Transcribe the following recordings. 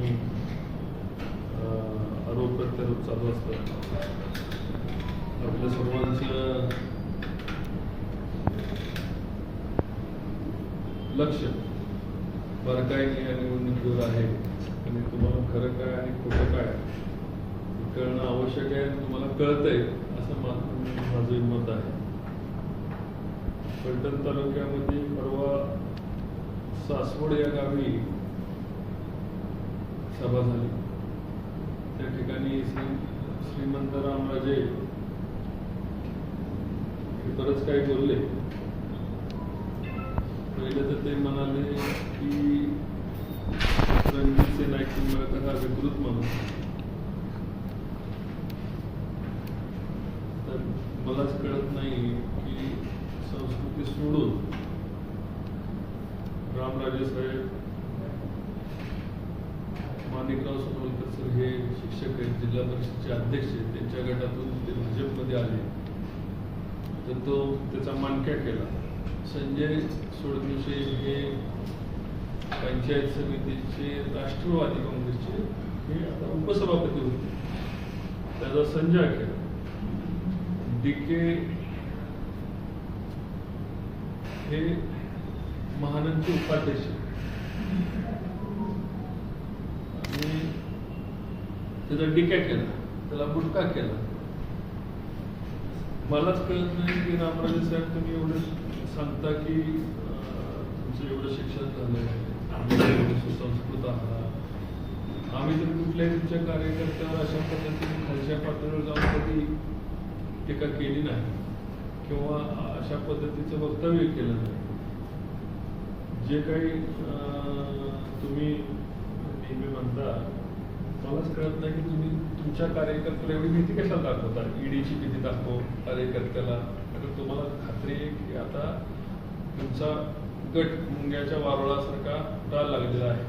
पत्रकार आणि आरोप प्रत्यारोप चालू असतात आपल्या सर्वांचं लक्ष बारकाईने या निवडणुकीवर आहे. आणि तुम्हाला खरं काय आणि खोटं काय कळणं आवश्यक आहे आणि तुम्हाला कळतंय असं माझं मत आहे. फलटण तालुक्यामध्ये परवा सासवड या गावी सभा झाली. त्या ठिकाणी श्रीमंत रामराजे हे बरंच काही बोलले. पहिले तर ते म्हणाले की रणजितचे नाईक मिळत हा विकृत माणूस तर मलाच कळत नाही की संस्कृती सोडून रामराजे साहेब माणिकराव सोनवलकर सर हे शिक्षक आहेत जिल्हा परिषदचे अध्यक्ष आहेत त्यांच्या गटातून ते भाजपमध्ये आले. तर तो त्याचा मानक्या केला. संजय सोडदिवसे हे पंचायत समितीचे राष्ट्रवादी काँग्रेसचे हे आता उपसभापती होते. त्याचा संजय केला. डी के हे महानंदचे उपाध्यक्ष. आणि त्याचा डिका केला त्याला गुटका केला. मलाच कळत नाही की रामराजे साहेब तुम्ही एवढं सांगता की तुमचं एवढं शिक्षण झालंय आम्ही सुसंस्कृत आहात. आम्ही तर कुठल्याही तुमच्या कार्यकर्त्यावर अशा पद्धतीने खालच्या पातळीवर जाऊन कधी टीका केली नाही किंवा अशा पद्धतीचं वक्तव्य केलं नाही. जे काही तुम्ही तुम्ही म्हणता मलाच कळत नाही की तुम्ही तुमच्या कार्यकर्त्याला एवढी भीती कशाला दाखवता? ईडीची भीती दाखव कार्यकर्त्याला. कारण तुम्हाला खात्री आहे की आता तुमचा गट मुंग्याच्या वारुळासारखा डाल लागलेला आहे.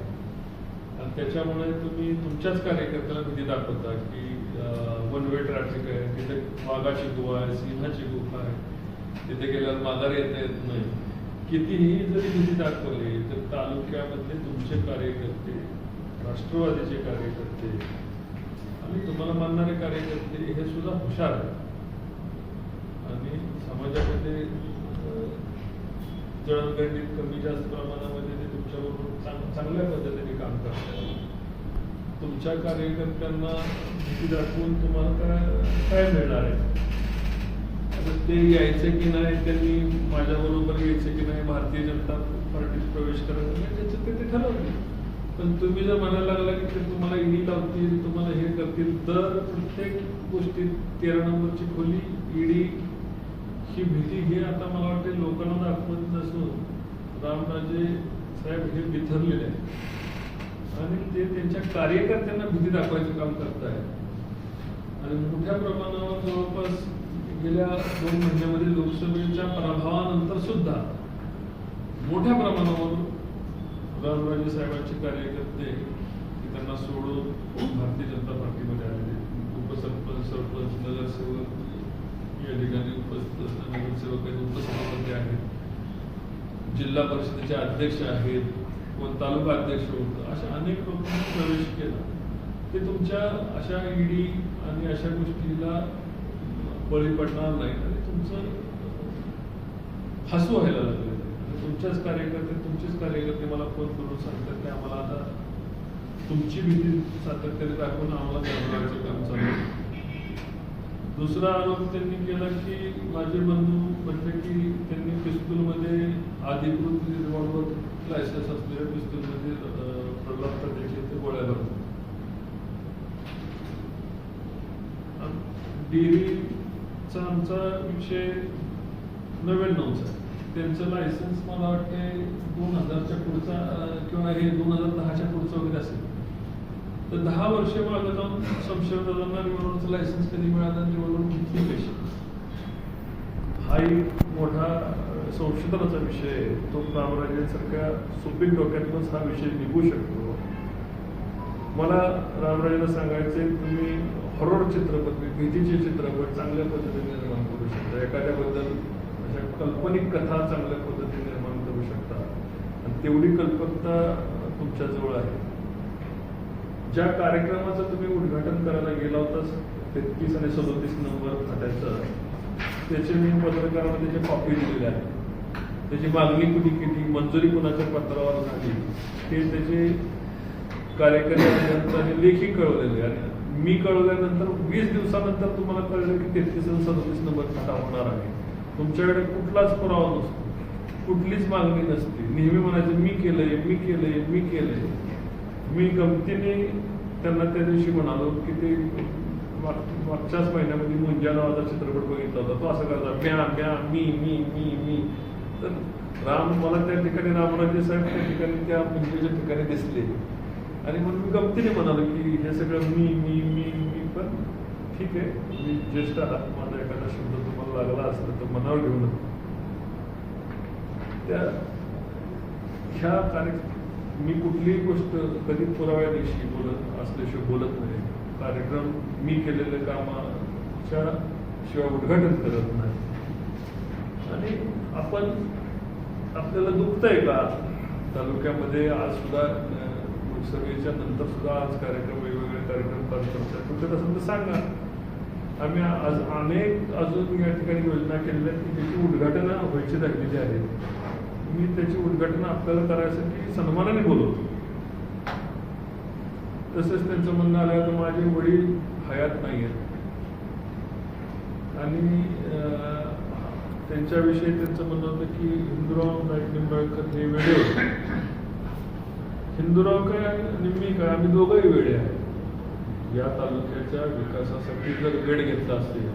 आणि त्याच्यामुळे तुम्ही तुमच्याच कार्यकर्त्याला भीती दाखवता की वन वे ट्रॅफिक आहे तिथे वाघाची गुहा आहे सिंहाची गुहा आहे तिथे गेल्यावर माघार येता येत नाही. कितीही जरी भीती दाखवली तर तालुक्यामधले तुमचे कार्यकर्ते राष्ट्रवादीचे कार्यकर्ते. आणि तुम्हाला मानणारे कार्यकर्ते हे सुद्धा हुशार आहेत. आणि समाजामध्ये जळणगंडीत कमी जास्त प्रमाणामध्ये ते तुमच्याबरोबर चांग- चांगल्या पद्धतीने काम करतात. तुमच्या कार्यकर्त्यांना भीती दाखवून तुम्हाला काय काय मिळणार आहे? आता ते यायचे की नाही त्यांनी माझ्याबरोबर यायचे की नाही भारतीय जनता पार्टीत प्रवेश करायचा नाही म्हणजे त्याचं ते ते ठरवते पण तुम्ही जर म्हणायला लागला की ते तुम्हाला ईडी लावतील तुम्हाला हे करतील तर प्रत्येक गोष्टीत तेरा नंबरची खोली ईडी ही भीती हे आता मला वाटते लोकांना दाखवत नसून रामराजे साहेब हे बिथरलेले आहे आणि ते त्यांच्या कार्यकर्त्यांना भीती दाखवायचं काम करत आणि मोठ्या प्रमाणावर जवळपास गेल्या दोन महिन्यामध्ये लोकसभेच्या पराभवानंतर सुद्धा मोठ्या प्रमाणावर रामराजे साहेबांचे कार्यकर्ते त्यांना सोडून भारतीय जनता पार्टीमध्ये आलेले उपसरपंच सरपंच नगरसेवक या ठिकाणी उपस्थित असणारे नगरसेवक आहेत उपसभापती आहेत. जिल्हा परिषदेचे अध्यक्ष आहेत. कोण तालुका अध्यक्ष होत? अशा अनेक लोकांनी प्रवेश केला. ते तुमच्या अशा ईडी आणि अशा गोष्टीला बळी पडणार नाही आणि तुमचं हसू व्हायला लागलं. तुमच्याच कार्यकर्ते तुमचेच कार्यकर्ते मला फोन करून सांगतात की आम्हाला आता तुमची भीती सातत्याने दाखवून आम्हाला घाबरवायचं काम चालू दुसरा आरोप त्यांनी केला की माझे बंधू म्हटले की त्यांनी पिस्तूलमध्ये अधिकृत रिव्हॉल्वर लायसन्स असलेल्या पिस्तूलमध्ये अं, प्रल्हाद पटेलचे ते गोळ्या भरतात डेअरीचा आमचा विषय नव्याण्णवचा आहे. त्यांचं लायसन्स मला वाटते दोन हजारच्या पुढचा किंवा हे दोन हजार दहाच्या पुढचं वगैरे असेल. तर दहा वर्ष मागं जाऊन संशयदारांना रिव्हॉल्वरचं लायसन्स कधी मिळालं आणि रिव्हॉल्वर किती पैसे हा एक मोठा संशोधनाचा विषय आहे. तो रामराजेंसारख्या सुपीक डोक्यातूनच हा विषय निघू शकतो. मला रामराजेला सांगायचे तुम्ही हॉरर चित्रपट भीतीचे चित्रपट चांगल्या पद्धतीने निर्माण करू शकता. एखाद्याबद्दल त्या काल्पनिक कथा चांगल्या पद्धतीने निर्माण करू शकता आणि तेवढी कल्पकता तुमच्याजवळ आहे. ज्या कार्यक्रमाचं तुम्ही उद्घाटन करायला गेला होता तेहतीस आणि सदोतीस नंबर खात्याचं त्याचे मी पत्रकारांना त्याची कॉपी दिलेली आहे त्याची मागणी कुणी केली मंजुरी कुणाच्या पत्रावर झाली ते त्याचे कार्यकारी हे लेखी कळवलेले आणि मी कळवल्यानंतर वीस दिवसानंतर तुम्हाला कळलं की तेहतीस आणि सदोतीस नंबर खाता होणार आहे. तुमच्याकडे कुठलाच पुरावा नसतो. कुठलीच मागणी नसते. नेहमी म्हणायचं मी केलंय मी केलंय मी केलंय. मी गमतीने त्यांना त्या दिवशी म्हणालो की ते मागच्याच महिन्यामध्ये मुंजा नावाचा चित्रपट बघितला होता. तो असं करता म्या म्या मी मी मी मी. तर राम मला त्या ठिकाणी रामराजे साहेब त्या ठिकाणी त्या मुंजेच्या ठिकाणी दिसले. आणि म्हणून मी गमतीने म्हणालो की हे सगळं मी मी मी मी पण ठीक आहे. मी ज्येष्ठ माझा एखादा शब्द लागला असला तर मनावर घेऊ नका त्या ह्या कार्य मी कुठलीही गोष्ट कधी पुराव्याविषयी बोलत असल्याशिवाय बोलत नाही. कार्यक्रम मी केलेल्या कामाच्या शिवाय उद्घाटन करत नाही. आणि आपण आपल्याला दुखतंय का? तालुक्यामध्ये आज सुद्धा सभेच्या लोकसभेच्या नंतर सुद्धा आज कार्यक्रम वेगवेगळे कार्यक्रम पार करतात कुठे असेल तर सांगा. आम्ही आज अनेक अजून या ठिकाणी योजना केलेल्या आहेत की त्याची उद्घाटनं व्हायची राहिलेली आहेत मी त्याची उद्घाटनं आपल्याला करायसाठी सन्मानाने बोलवतो. तसंच त्यांचं म्हणणं आलं तर माझे वडील हयात नाही आहेत आणि त्यांच्याविषयी त्यांचं म्हणणं होतं की हिंदुराव नाईक निंबाळकर हे वेळे होते. हिंदुराव काय निम्मी काय? आम्ही दोघंही वेळे आहे या तालुक्याच्या विकासासाठी जर वेळ घेतला असेल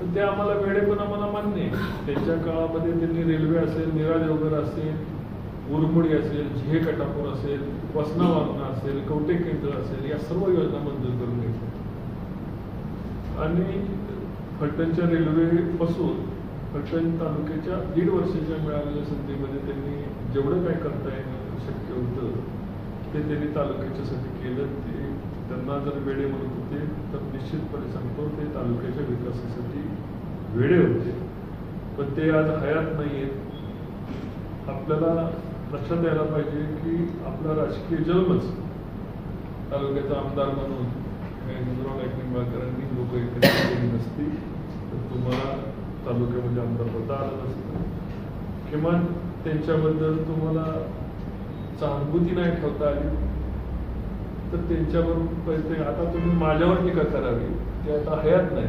तर ते आम्हाला वेळेपण आम्हाला मान्य आहे. त्यांच्या काळामध्ये त्यांनी रेल्वे असेल नीरा देवघर असेल उरमुडी असेल झे कटापूर असेल वसना वारणा असेल कवटे केंद्र असेल या सर्व योजना मंजूर करून घेतल्या. आणि फलटणच्या रेल्वेपासून फलटण तालुक्याच्या दीड वर्षाच्या मिळालेल्या संधीमध्ये त्यांनी जेवढं काय करता येणं शक्य होतं ते त्यांनी तालुक्याच्यासाठी केलं ते त्यांना जर वेळे म्हणत होते तर निश्चितपणे सांगतो ते तालुक्याच्या विकासासाठी वेळे होते. पण ते आज हयात नाही आहेत आपल्याला लक्षात यायला पाहिजे की आपला राजकीय जन्मच तालुक्याचा आमदार म्हणून हिंदुराव नाईक लोक एकत्र केली नसती तर तुम्हाला तालुक्यामध्ये आमदार होता आलं नसतं. किमान त्यांच्याबद्दल तुम्हाला सहानुभूती नाही ठेवता आली. तर त्यांच्यावर पैसे आता तुम्ही माझ्यावर टीका करावी? ते आता हयात नाही.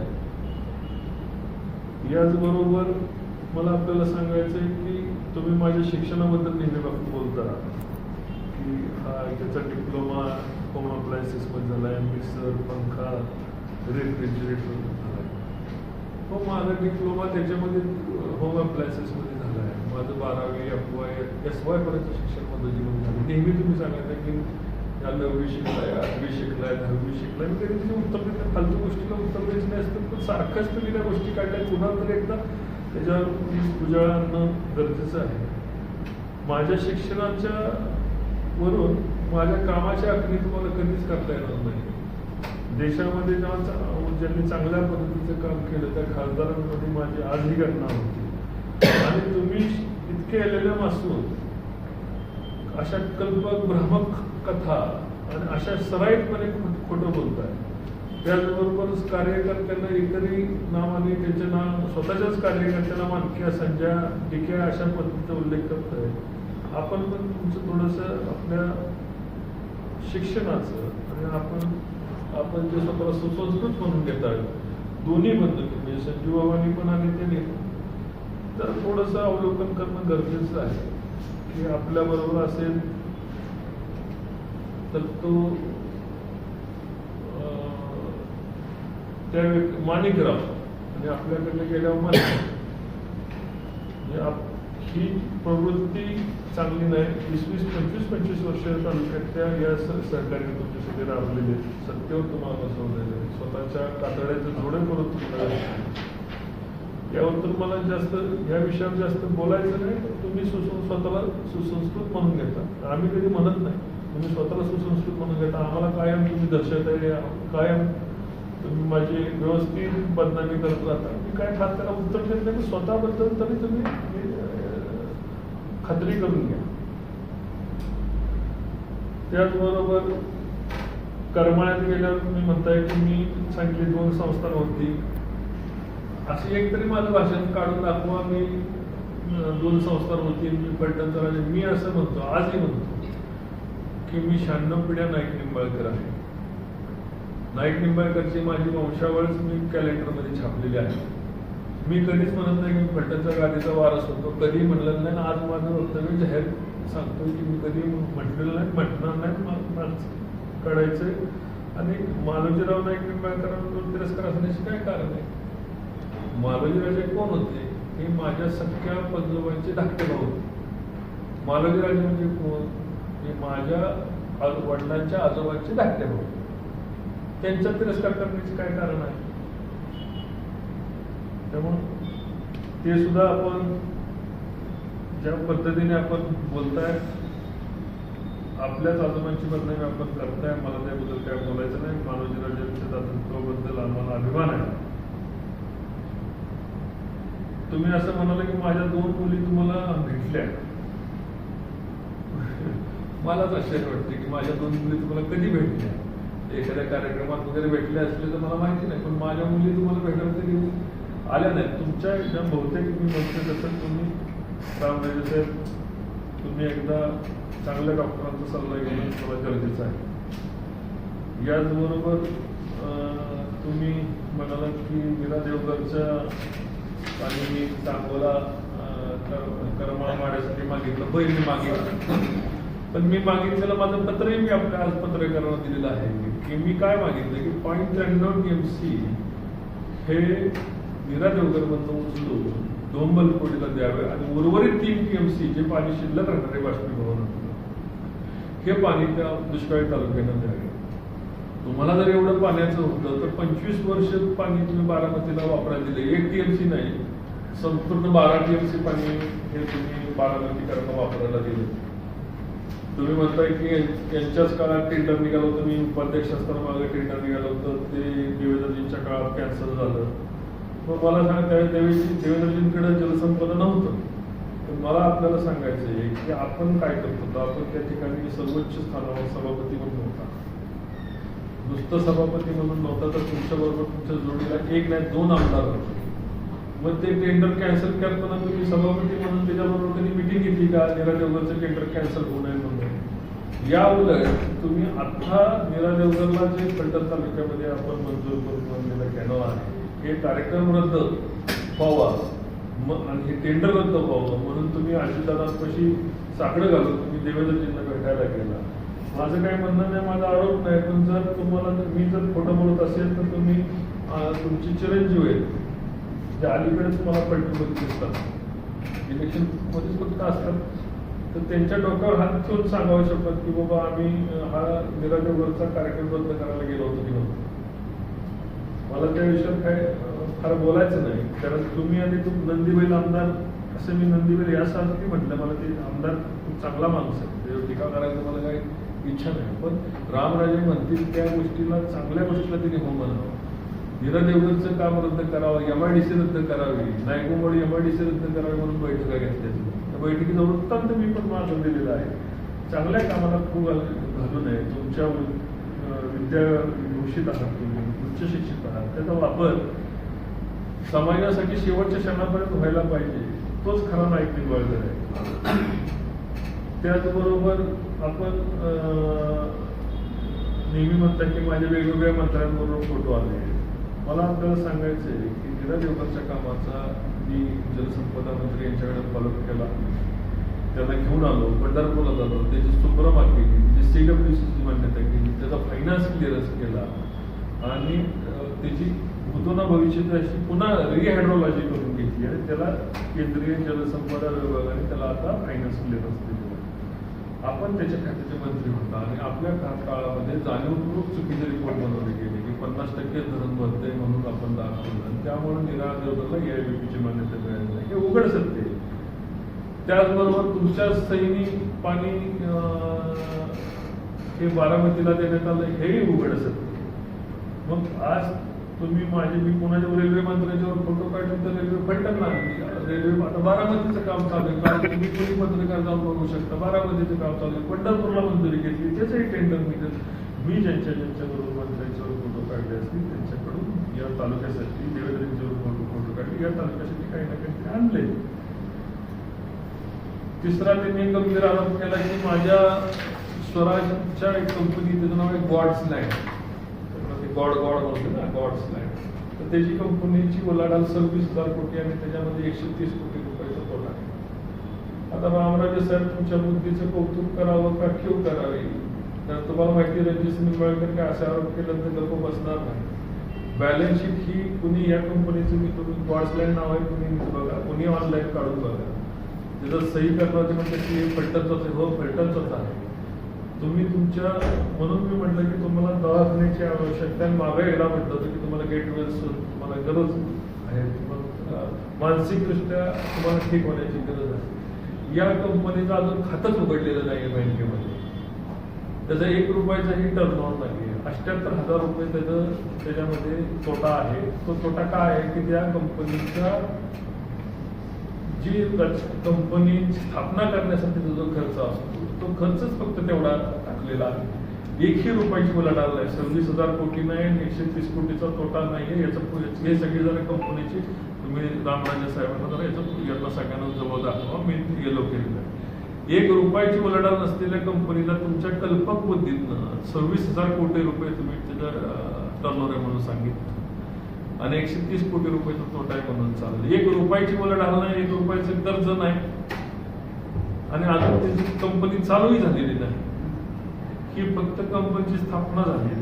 याचबरोबर मला आपल्याला सांगायचं आहे की तुम्ही माझ्या शिक्षणाबद्दल नेहमी बाबतीत बोलता. की हा त्याचा डिप्लोमा होम अप्लायन्सेसमध्ये झाला आहे मिक्सर पंखा रेफ्रिजरेटर झाला आहे हो माझा डिप्लोमा त्याच्यामध्ये होम अप्लायन्सेसमध्ये मध्ये माझं बारावी एफ वाय एस वाय पर्यंत शिक्षण जीवन झालं. नेहमी तुम्ही सांगायचं की या नववी शिकलाय आठवी शिकलाय दहावी शिकलाय. मी कधी त्याची उत्तर देत फालतू गोष्टीला उत्तर द्यायचं नाही असतं. पण सारखंच तुम्ही त्या गोष्टी काढल्या. पुन्हा तर एकदा त्याच्यावर तुझ्या आणणं गरजेचं आहे. माझ्या शिक्षणाच्या वरून माझ्या कामाच्या अखणी तुम्हाला कधीच करता येणार नाही. देशामध्ये जेव्हा ज्यांनी चांगल्या पद्धतीचं काम केलं त्या खासदारांमध्ये माझी आज ही घटना होती. आणि तुम्ही इतके एल असून अशा कल्पक भ्रामक कथा आणि अशा सराईतपणे खोटं बोलताय. त्याचबरोबरच कार्यकर्त्यांना इतरही नावाने त्यांचे नाव स्वतःच्याच कार्यकर्त्यांना मानक्या संजय टिक्या अशा पद्धतीचा उल्लेख करताय. आपण पण तुमचं थोडंसं आपल्या शिक्षणाचं आणि आपण आपण जे स्वतःला सुसंस्कृत म्हणून घेतात दोन्ही बंधू म्हणजे संजीव बाबांनी पण आणि त्यांनी तर थोडंसं अवलोकन करणं गरजेचं आहे. की आपल्या बरोबर असेल तर तो त्या व्यक्ती माणिकराव म्हणजे आणि आपल्याकडे गेल्यावर माणिक म्हणजे ही प्रवृत्ती चांगली नाही. वीस वीस पंचवीस पंचवीस वर्ष तालुक्यातल्या या स- सहकार्याने तुमच्यासाठी राबलेले आहेत. सत्तेवर तुम्हाला बसवलेले स्वतःच्या कातड्याचं जोडे करून तुम्हाला यावर तुम्हाला मला जास्त या विषयावर जास्त बोलायचं नाही. तुम्ही सुसं स्वतःला सुसंस्कृत म्हणून घेता. आम्ही कधी म्हणत नाही. तुम्ही स्वतःला सुसंस्कृत म्हणून घेता. आम्हाला कायम तुम्ही दर्शवत आहे कायम तुम्ही माझी व्यवस्थित बदनामी करत राहता. मी काय खात त्याला उत्तर देत नाही स्वतःबद्दल तरी तुम्ही खात्री करून घ्या. त्याचबरोबर करमाळ्यात गेल्यावर तुम्ही म्हणताय की मी सांगितली दोन संस्थान होती एक तरी माझं भाषण काढून दाखवा. मी दोन संस्कार संस्थांवरती मी फलटणचा राजा मी असं म्हणतो आजही म्हणतो की मी शहाण्णव पिढ्या नाईक निंबाळकर आहे. नाईक निंबाळकरची माझी वंशावळच मी कॅलेंडरमध्ये छापलेली आहे. मी कधीच म्हणत नाही की मी फलटणच्या गादीचा वारस होतो. कधी म्हणलं नाही आज माझं वक्तव्य जाहीर सांगतो की मी कधी म्हटलेलं नाही म्हटणार नाही मा- कळायचंय आणि मालोजीराव नाईक निंबाळकरांवर तिरस्कार असण्याचे काय कारण आहे? मालोजीराजे कोण होते? हे माझ्या सख्या पंजोबांचे धाकटे भाऊ होते. मालोजीराजे म्हणजे कोण? हे माझ्या वडिलांच्या आजोबांचे धाकटे भाऊ त्यांचा तिरस्कार करण्याचे काय कारण आहे? त्यामुळं ते सुद्धा आपण ज्या पद्धतीने आपण बोलताय आपल्याच आजोबांची बदनामी आपण करताय मला त्याबद्दल काय बोलायचं नाही. मानवजीराजांच्या दातृत्वाबद्दल आम्हाला अभिमान आहे. तुम्ही असं म्हणाला की माझ्या दोन मुली तुम्हाला भेटल्या. मलाच आश्चर्य वाटते की माझ्या दोन मुली तुम्हाला कधी भेटल्या? एखाद्या कार्यक्रमात वगैरे भेटल्या असले तर मला माहिती नाही पण माझ्या मुली तुम्हाला भेटायला तरी आल्या नाहीत. तुमच्या ज्या बहुतेक मी म्हणते तसं तुम्ही रामराजे साहेब तुम्ही एकदा चांगल्या डॉक्टरांचा सल्ला घेणं थोडा गरजेचं आहे. याचबरोबर अं, तुम्ही म्हणालात की मीरा देवगरच्या आणि मी सांगोला अं, कर- करमाळा माड्यासाठी मागितलं बहिणी मागितलं. पण मी मागितलेलं माझं पत्रही मी आपल्या आज पत्रकारांना दिलेलं आहे की मी काय मागितलं की पॉईंट त्र्याण्णव टी एम सी हे मीरा देवगरमधनं उचलून डोंबलकोडीला द्यावे आणि उर्वरित तीन टी एम सी जे पाणी शिल्लक राहणारे बाष्पीभवन हे पाणी त्या दुष्काळी तालुक्यानं द्यावे. तुम्हाला जर एवढं पाण्याचं होतं तर पंचवीस वर्ष पाणी तुम्ही बारामतीला वापरायला दिले एक टीएमसी नाही. संपूर्ण बारा टीएमसी पाणी हे तुम्ही बारामतीकरांना वापरायला दिलं तुम्ही म्हणताय की यांच्याच काळात टेंडर निघालं होतं. मी उपाध्यक्ष असताना मागे टेंडर निघालं होतं. ते देवेंद्रजींच्या काळात कॅन्सल झालं. मग मला सांगा त्यावेळी देवेंद्रजी देवेंद्रजींकडे जलसंपदा नव्हतं. तर मला आपल्याला सांगायचं आहे की आपण काय करत होतो? आपण त्या ठिकाणी सर्वोच्च स्थानावर सभापती म्हणून होता. नुसतं सभापती म्हणून नव्हता तर तुमच्या बरोबर तुमच्या जोडीला एक नाही दोन आमदार होते. मग ते टेंडर कॅन्सल करताना तुम्ही सभापती म्हणून त्याच्याबरोबर त्यांनी मिटिंग घेतली का? नीरा देवगरचं टेंडर कॅन्सल होऊ नये म्हणून. या उलट तुम्ही आता नीरा देवगरला जे फलटण तालुक्यामध्ये आपण मंजूर करून आणलेलं कॅनॉल आहे हे कार्यक्रम रद्द व्हावा. मग आणि हे टेंडर रद्द व्हावं. म्हणून तुम्ही अजितदादांपाशी साकडं घालून तुम्ही देवेंद्रजींना भेटायला गेला. माझं काही म्हणणं नाही माझा आरोप नाही. पण जर तुम्हाला मी जर खोटं बोलत असेल तर तुम्ही तुमचे चिरंजीव आहेत जे अलीकडेच मला पलटीमध्ये दिसतात. इलेक्शन मध्येच फक्त असतात. तर त्यांच्या डोक्यावर हात ठेवून सांगावं शकतात की बाबा आम्ही हा निराजवरचा कार्यक्रम रद्द करायला गेलो होतो की मला त्या विषयात काय फार बोलायचं नाही. कारण तुम्ही आणि तू नंदीबैल आमदार असं मी नंदीबैल यासाठी म्हटलं. मला ते आमदार खूप चांगला माणूस आहे. टीका करायचं मला काही इच्छा नाही. पण रामराजे म्हणतील त्या गोष्टीला चांगल्या गोष्टीला तिने हो म्हणावं नीरा काम रद्द करावं एम आय डी सी रद्द करावी. नायकोमोड एम आय डी सी रद्द करावी म्हणून बैठका घेतल्या. त्या बैठकीचा वृत्तांत मी पण मागं दिलेला आहे. चांगल्या कामाला खूप घालू नये. तुमच्या विद्या घोषित आहात तुम्ही उच्च शिक्षित आहात. त्याचा वापर समाजासाठी शेवटच्या क्षणापर्यंत व्हायला पाहिजे. तोच खरा नाईक निंबाळकर आहे. त्याचबरोबर आपण नेहमी म्हणतात की माझ्या वेगवेगळ्या मंत्र्यांबरोबर फोटो आले मला आपल्याला सांगायचं आहे की नीरा देवकरच्या कामाचा मी जलसंपदा मंत्री यांच्याकडे फॉलोअप केला. त्यांना घेऊन आलो पंढरपूरला जातो त्याची सुप्रमा केली त्याची सी डब्ल्यू सीची मान्यता केली त्याचा फायनान्स क्लिअरन्स केला. आणि त्याची भूतोना भविष्यात अशी पुन्हा रिहायड्रोलॉजी करून घेतली. आणि त्याला केंद्रीय जलसंपदा विभागाने त्याला आता फायनान्स क्लिअरन्स दिली. आपण त्याच्या खात्याचे मंत्री होता आणि आपल्या का- काळामध्ये जाणीवपूर्वक चुकीचे रिपोर्ट बनवले गेले की पन्नास टक्के धरण भरते म्हणून आपण दाखवलं आणि त्यामुळे निरा देवतरला एआयबीपीची मान्यता मिळाली नाही. हे उघड सत्य त्याचबरोबर तुमच्या सैनिक पाणी अं, हे बारामतीला देण्यात आलं हेही उघड सत्य मग आज तुम्ही माझे मी कोणाच्या रेल्वे मंत्र्याच्यावर फोटो काढून तर रेल्वे फलटण लागली रेल्वे आता बारामतीचं काम चालू आहे. कारण तुम्ही कोणी पत्रकार जाऊन बघू शकता. बारामतीचं काम चालू आहे. पंढरपूरला मंजुरी घेतली. त्याचंही टेंडर मी मी ज्यांच्या ज्यांच्याबरोबर मंत्र्यांच्यावर फोटो काढले असतील त्यांच्याकडून या तालुक्यासाठी देवेंद्रांच्यावर फोटो फोटो काढले. या तालुक्यासाठी काही ना काही आणले. तिसरा त्यांनी गंभीर आरोप केला की माझ्या स्वराजच्या एक कंपनी त्याचं नाव आहे गॉड्स लँड गॉड गॉड म्हणतो ना गॉड लँड तर त्याची कंपनीची उलाढाल सव्वीस हजार कोटी आणि त्याच्यामध्ये एकशे तीस कोटी रुपयाचा तोटा आहे. आता रामराजे साहेब तुमच्या बुद्धीचं कौतुक करावं का ठेव करावी? तर तुम्हाला माहिती आहे, रणजित निंबाळकर काय असे आरोप केल्यानंतर गप्प बसणार नाही. बॅलन्स शीट ही कुणी या कंपनीचं मी तुम्ही गॉड्सलँड नाव आहे कुणी बघा. कुणी ऑनलाईन काढून बघा. तिथं सही करण्याचे म्हणजे की फलटणचंच आहे. हो फलटणचंच आहे. तुम्ही तुमच्या म्हणून मी म्हटलं की तुम्हाला दवाखान्याची आवश्यकता आहे. मागे यायला म्हटलं होतं की तुम्हाला गेट तुम्हाला गरज आहे तुम्हाला, मानसिकदृष्ट्या तुम्हाला ठीक होण्याची गरज आहे. या कंपनीचं अजून खातच उघडलेलं नाही आहे बँकेमध्ये. त्याचा एक रुपयाचाही टर्नओव्हर नाही आहे अष्ट्याहत्तर हजार रुपये त्याचं त्याच्यामध्ये तोटा आहे. तो तोटा काय आहे की त्या कंपनीचा जी कंपनी स्थापना करण्यासाठी जो खर्च असतो तो खर्चच फक्त तेवढा टाकलेला आहे. एकही रुपयाची उलाढाल आहे सव्वीस हजार कोटी नाही आणि एकशे तीस कोटीचा तोटा नाही आहे. याचं हे सगळे जण कंपनीची तुम्ही रामराजे साहेबांना जरा याचं यांना सगळ्यांना जवळ दाखवा मी गेलो केलेलं एक रुपयाची वलडाल नसलेल्या कंपनीला तुमच्या कल्पक बुद्धीतनं सव्वीस हजार कोटी रुपये तुम्ही त्याच्या टर्नओव्हर म्हणून सांगितलं. आणि एकशे तीस कोटी रुपयाचा तोटा आहे म्हणून चाललं. एक रुपयाची मला ढाल नाही एक रुपयाचं कर्ज नाही. आणि अजून त्याची कंपनी चालूही झालेली नाही. ही फक्त कंपनीची स्थापना झाली.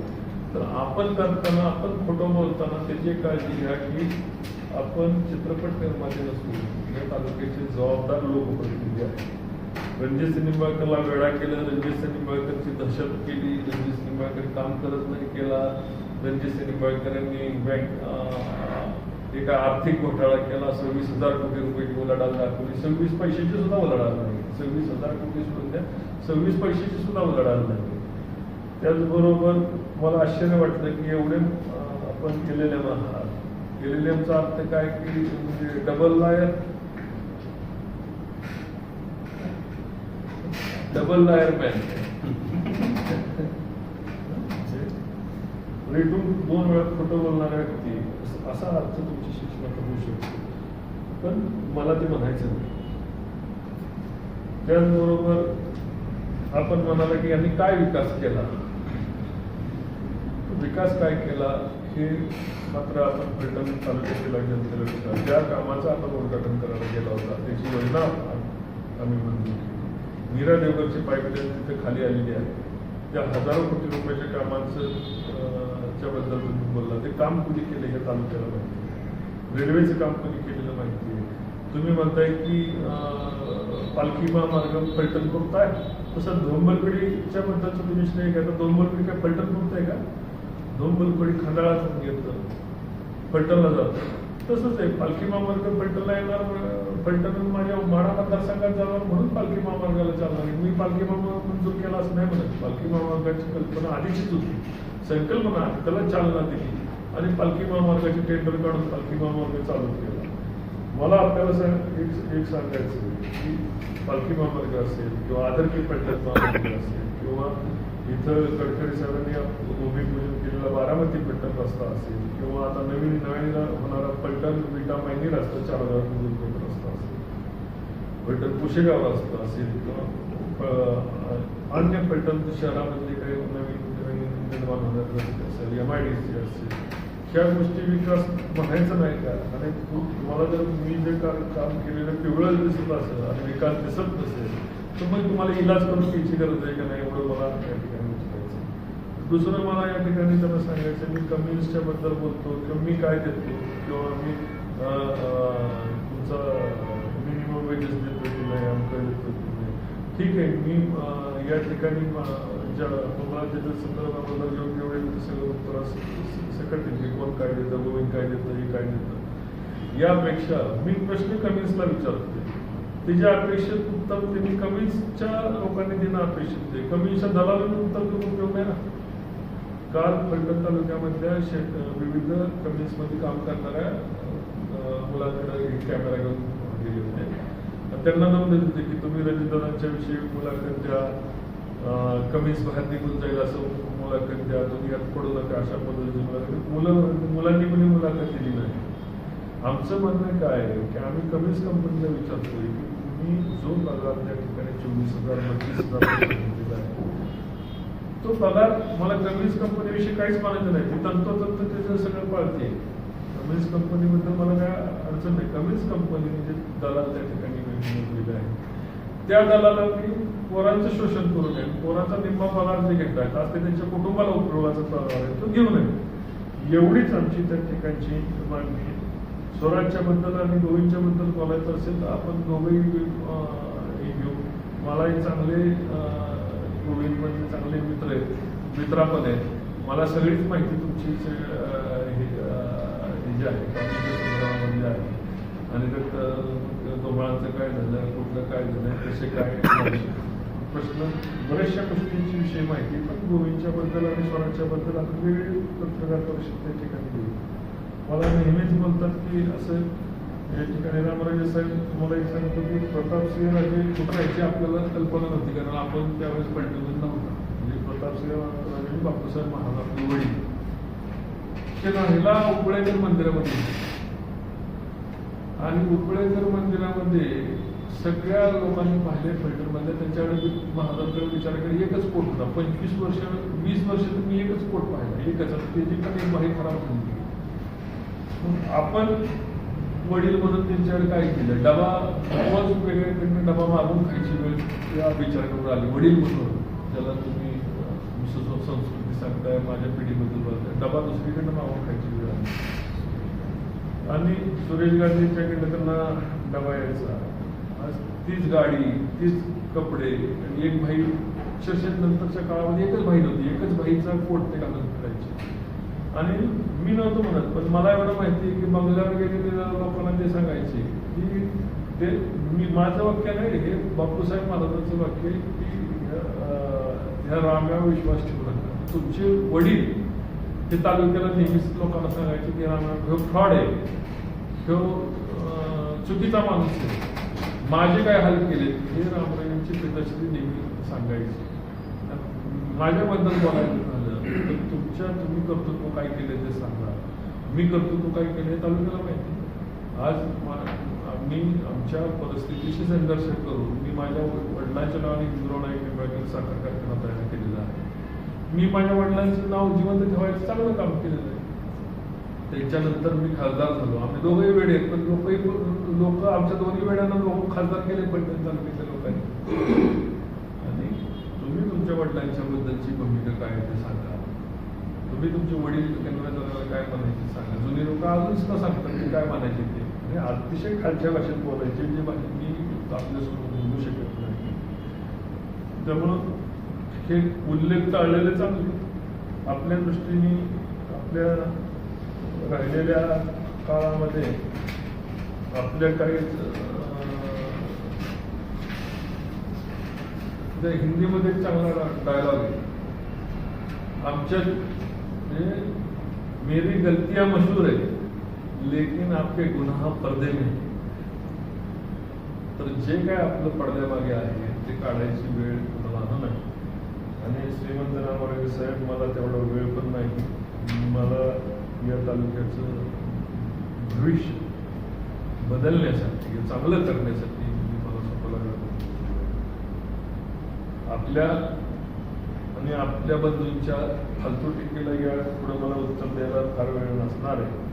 तर आपण करताना आपण फोटो बोलताना त्याची काळजी घ्या की आपण चित्रपट निर्माते नसू. या तालुक्याचे जबाबदार लोकप्रतिनिधी आहे रणजित सिंह निंबाळकरला वेळा केला रणजित सिंह निंबाळकरची दहशत केली रणजित सिंह निंबाळकर काम करत नाही केला रणजित सिंह निंबाळकरांनी बँक एका आर्थिक घोटाळा केला सव्वीस हजार कोटी रुपयाची उलाढाल दाखवली सव्वीस पैशाची सुद्धा उलाढाल नाही. सव्वीस हजार कोटी सुद्धा सव्वीस पैशाची सुद्धा उलाढाल नाही. त्याचबरोबर मला आश्चर्य वाटलं की एवढे आपण केलेले आहात केलेल्याचा अर्थ काय की म्हणजे double liar double liar bank रेटून दोन वेळा खोटं बोलणाऱ्या व्यक्ती. असा अर्थ शकतो पण मला ते म्हणायचं नाही. त्याचबरोबर आपण म्हणाला की यांनी काय विकास केला? विकास काय केला? हे मात्र आपण पैठण तालुक्यातील जनतेला विचार ज्या कामाचं आपण उद्घाटन करायला गेला होता त्याची योजना आम्ही मंजूर केली. मीरा देवगरची पाईपलाईन तिथे खाली आलेली आहे. त्या हजारो कोटी रुपयाच्या कामाचं अं, च्याबद्दल तुम्ही बोलला. ते काम कुणी केलं हे तालुक्याला रेल्वेचं काम कुणी केलेलं माहिती आहे. तुम्ही म्हणताय की पालखी महामार्ग फलटण पुरत आहे. तसं धोंबलकडीच्या बद्दलचं तुम्ही श्रेय घ्या. तर धोंबलकडी काय फलटण पुरत आहे का? धोंबलकडी खंडाळातून येतं. फलटणला जातं. तसंच आहे. पालखी महामार्ग फलटणला येणार अं, फलटण माझ्या माडा मतदारसंघात जाणार म्हणून पालखी महामार्गाला चालणार आहे. मी पालखी महामार्ग मंजूर केला असं नाही म्हणत. पालखी महामार्गाची कल्पना आधीचीच होती. संकल्पना त्याला चालना दिली. आणि पालखी महामार्गाची टेंडर काढून पालखी महामार्ग चालू केला. मला आपल्याला सांग एक एक सांगायचं की पालखी महामार्ग असेल किंवा आदरकी पट्ट्यात महामार्ग असेल किंवा इथं गडकरी साहेबांनी आप- भूमिपूजन केलेला बारामती पट्टण रस्ता असेल किंवा आता नवीन नवीन होणारा पलटण विटा मायनी रस्ता चार हजार किलोमीटर रस्ता असेल. पलटण कुशेगाव रस्ता असेल किंवा अन्य पलटण शहरामधले काही नवीन निर्माण होणारे गरजेचं असेल एम आय डी सी असेल ह्या गोष्टी विकास म्हणायचं नाही का? आणि तुम्हाला जर मी जे काम केलेलं पिवळं दिसत असेल आणि विकास दिसत नसेल तर मग तुम्हाला इलाज करून घ्यायची गरज आहे का नाही? एवढं मला या ठिकाणी विचारायचं दुसरं मला या ठिकाणी त्यांना सांगायचं मी कम्युनिस्टच्या बद्दल बोलतो किंवा मी काय देतो किंवा मी तुमचा मिनिमम वेजेस देतो की नाही आमचं देतो की नाही? ठीक आहे मी या ठिकाणी अ, ज्या तुम्हाला त्याच्या योग्य वेळी सगळं उत्तर सकट येते कोण काय देतं गोविंद काय देतं हे काय देतं. यापेक्षा मी प्रश्न कमीजला विचारतो त्याच्या अपेक्षित उत्तर त्यांनी कमीजच्या लोकांनी देणं अपेक्षित आहे. कमीजच्या दलालांनी उत्तर देऊन उपयोग नाही ना. काल फलटण तालुक्यामधल्या शे विविध कमिटीजमध्ये काम करणाऱ्या अं, मुलांकडे कॅमेरा घेऊन गेले होते. त्यांना नोंद होते की तुम्ही रजितदादांच्या विषयी मुलाखत द्या. कमीच बाहेर निघून जाईल असं मुलाखत द्या तुम्ही यात पडू नका अशा पद्धतीची मुलाखत. मुलं मुलांनी कोणी मुलाखत दिली नाही? आमचं म्हणणं काय आहे की आम्ही कमीच कंपनीला विचारतोय की तुम्ही जो पगार त्या ठिकाणी चोवीस हजार बत्तीस हजार रुपये आहे तो पगार मला कमीज कंपनीविषयी काहीच मानायचं नाही. मी तंतोतंत त्याचं सगळं पाळते कमीज कंपनीबद्दल मला काय अडचण नाही. कमीज कंपनी म्हणजे दलाल त्या ठिकाणी नेमलेलं आहे त्या दलाला मी पोरांचं शोषण करू नये. पोरांचा निम्मा पगार जे घेतात आज ते त्यांच्या कुटुंबाला उपयोगाचा पगार आहे तो घेऊ नये. एवढीच आमची त्या ठिकाणची मागणी आहे. स्वराजच्या बद्दल आणि गोविंदच्या बद्दल बोलायचं असेल तर आपण दोघेही घेऊ. मलाही चांगले गोविंद म्हणजे चांगले मित्र आहेत मित्रा पण आहेत. मला सगळीच माहिती तुमची हे जे आहे आणि त्यात अं, काय झालं कुठलं काय झालं कसे काय प्रश्न बऱ्याचशा गोष्टींची विषय माहिती पण गोविंदच्या बद्दल आणि स्वराजच्या बद्दल आपण वेगळी पत्रकार परिषद त्या ठिकाणी घेऊ. मला नेहमीच बोलतात की असं या ठिकाणी रामराजे साहेब तुम्हाला एक सांगतो की प्रतापसिंह राजे कुठं राहायची आपल्याला कल्पना नव्हती कारण आपण त्यावेळेस पलटून नव्हता. म्हणजे प्रतापसिंह राजे बापूसाहेब महाराज आपले वडील. ते राहिला उपळेकर मंदिरामध्ये. आणि उपळेकर मंदिरामध्ये सगळ्या लोकांनी पाहिले फिल्टरमध्ये त्यांच्याकडे महाराजांकडे विचाराकडे एकच पोट होता. पंचवीस वर्ष वीस वर्ष तर मी एकच पोट पाहिला. एकच. त्याची पण एक बाई खराब होऊन गेली. आपण वडील म्हणून त्यांच्याकडे काय केलं? डबा रोज वेगळ्याकडनं डबा मागून खायची वेळ या विचाराकडून आली. वडील म्हणून. ज्याला तुम्ही संस्कृती सांगताय माझ्या पिढीबद्दल बोलताय. डबा दुसरीकडनं मागून खायची वेळ आली. आणि सुरेश गांधींच्याकडे त्यांना डबा यायचा. तीच गाडी तीच कपडे आणि एक भाई अक्षरशः नंतरच्या काळामध्ये एकच भाई नव्हती एकच भाईचा कोट ते घालून फिरायचे आणि मी नव्हतो म्हणत पण मला एवढं माहिती की बंगल्यावर गेलेल्या लोकांना ते सांगायचे की ते मी माझं वाक्य नाही हे बापूसाहेब महाराजांचं वाक्य आहे की ह्या राम्यावर विश्वास ठेवू नका. तुमचे वडील हे तालुक्याला नेहमीच लोकांना सांगायचे की रामा ह्यो फ्रॉड आहे. ह्यो चुकीचा माणूस आहे. माझे काय हाल केले हे रामरायांची पिताश्री नेहमी सांगायचे. माझ्याबद्दल बोलायचं झालं तर तुमच्या तुम्ही कर्तृत्व काय केले ते सांगा. मी कर्तृत्व काय केले तालुक्याला माहिती आज मी आम्ही आमच्या परिस्थितीशी संघर्ष करून मी माझ्या वडिलांच्या नावाने हिंद्रो नाईक निंबाळकर साखर कारखाना तयार केलेला आहे. मी माझ्या वडिलांचं नाव जिवंत ठेवायचं चांगलं काम केलेलं आहे. त्याच्यानंतर मी खासदार झालो. आम्ही दोघंही वेळे आहेत, पण लोकही लोक आमच्या दोन्ही वेळांना लोक खासदार केले पण तालुक्यातल्या लोकांनी. आणि तुम्ही तुमच्या वडिलांच्या बद्दलची भूमिका काय ते सांगा. तुम्ही तुमचे वडील केंद्राला काय म्हणायचे सांगा. जुने लोक अजून सुद्धा सांगतात की काय म्हणायचे ते. आणि अतिशय खालच्या भाषेत बोलायचे जे भाषेत मी आपल्यासोबत बोलू शकत नाही. त्यामुळं हे उल्लेख टाळलेले चांगले. आपल्या दृष्टीने आपल्या राहिलेल्या काळामध्ये आपल्या अं, त्या हिंदीमध्ये चांगला डायलॉग आहे. आमच्या म्हणजे मेरी गलतियां मशहूर है लेकिन आपके गुन्हा पडदे में तर जे काय आपलं पडद्यामागे आहे ते काढायची वेळ मला नाही. आणि श्रीमंत रामराजे साहेब मला तेवढा वेळ पण नाही. मला या तालुक्याचं भविष्य बदलण्यासाठी चांगलं करण्यासाठी मी मला स्वतःला आपल्या आणि आपल्या बंधूंच्या फालतू टीकेला या पुढे मला उत्तर द्यायला फार वेळ नसणार आहे.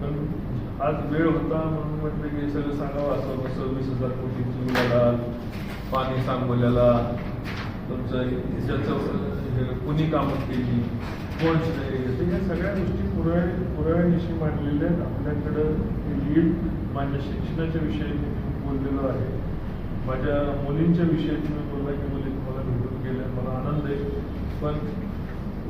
पण आज वेळ होता म्हणून म्हटलं की सगळं सांगावं असं सव्वीस हजार कोटीची लढाल पाणी सांगोल्याला तुमचं ह्याच्याचं हे कुणी कामं केली कोण श्रेय? या सगळ्या गोष्टी पुरावे पुराव्यानिशी मांडलेल्या आहेत. आपल्याकडं लीड माझ्या शिक्षणाच्या विषयी मी बोललेलो आहे. माझ्या मुलींच्या विषयी तुम्ही बोलला की मुली तुम्हाला भेटून गेल्या मला आनंद आहे. पण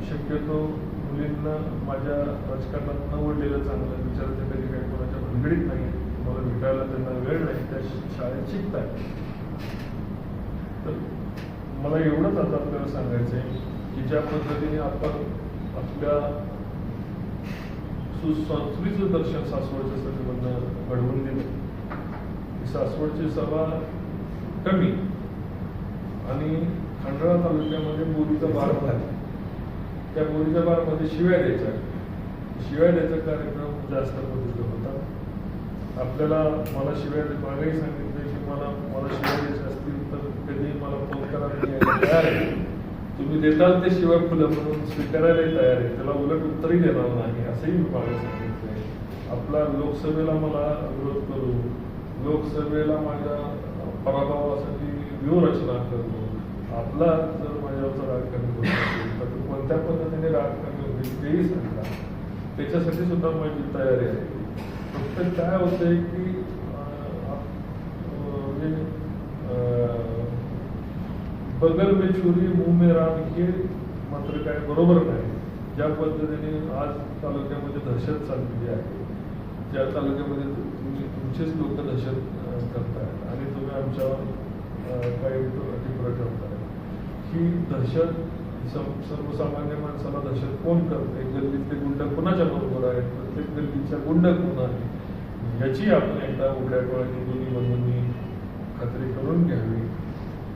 शक्यतो मुलींना माझ्या राजकारणात न ओढलेलं चांगलं विचारायचं कधी काही कोणाच्या भानगडीत नाही. मला भेटायला त्यांना वेळ नाही त्या शाळेत शिकताय तर मला एवढंच आता आपल्याला सांगायचं आहे की ज्या पद्धतीने आपण आपल्या सुसंस्कृतीचं दर्शन सासवडच्या सभेमधनं घडवून दिलं. सासवडची सभा कमी आणि खंडाळा तालुक्यामध्ये बोरीचा बार त्या बोरीच्या बारमध्ये शिव्या द्यायच्या. शिव्या द्यायचा कार्यक्रम जास्त पद्धतीचा होता. आपल्याला मला शिव्या मागेही सांगितले की मला मला शिव्या द्यायच्या असतील तर कधी मला फोन करा मी यायला तयार आहे. तुम्ही देताल ते शिवाय फुलं म्हणून स्वीकारायलाही तयार आहे. त्याला उलट उत्तरही देणार नाही असंही मी मागे सांगितलंय आपला लोकसभेला मला विरोध करू. लोकसभेला माझ्या पराभवासाठी व्यूहरचना करू. आपला जर माझ्यावरचा राग कमी होत असेल तर कोणत्या पद्धतीने राग कमी होईल तेही सांगा. त्याच्यासाठी सुद्धा माझी तयारी आहे. फक्त काय होतंय की म्हणजे बगल में छुरी मुंह में राम हे मात्र काय बरोबर नाही ज्या पद्धतीने आज तालुक्यामध्ये दहशत चाललेली आहे ज्या तालुक्यामध्ये तुम्ही म्हणजे तुमचेच लोक दहशत करतायत आणि तुम्ही आमच्यावर काही टिप्र ठेवताय ही दहशत सम- सर्वसामान्य माणसाला दहशत कोण करते? गल्लीतले गुंड कोणाच्या बरोबर आहेत? प्रत्येक गल्लीचा गुंड कोण आहे याची आपण एकदा उघड्या डोळ्यांनी दोन्ही बंधूंनी खात्री करून घ्यावी.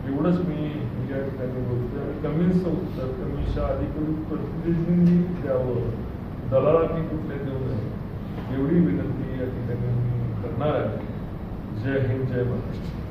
एवढंच मी या ठिकाणी बोलतोय. आणि कमीचं उत्तर कमीच्या अधिकृत प्रतिनिधींनी द्यावं. दलालांनी कुठले देऊ नये. एवढी विनंती या ठिकाणी मी करणार आहे. जय हिंद जय महाराष्ट्र.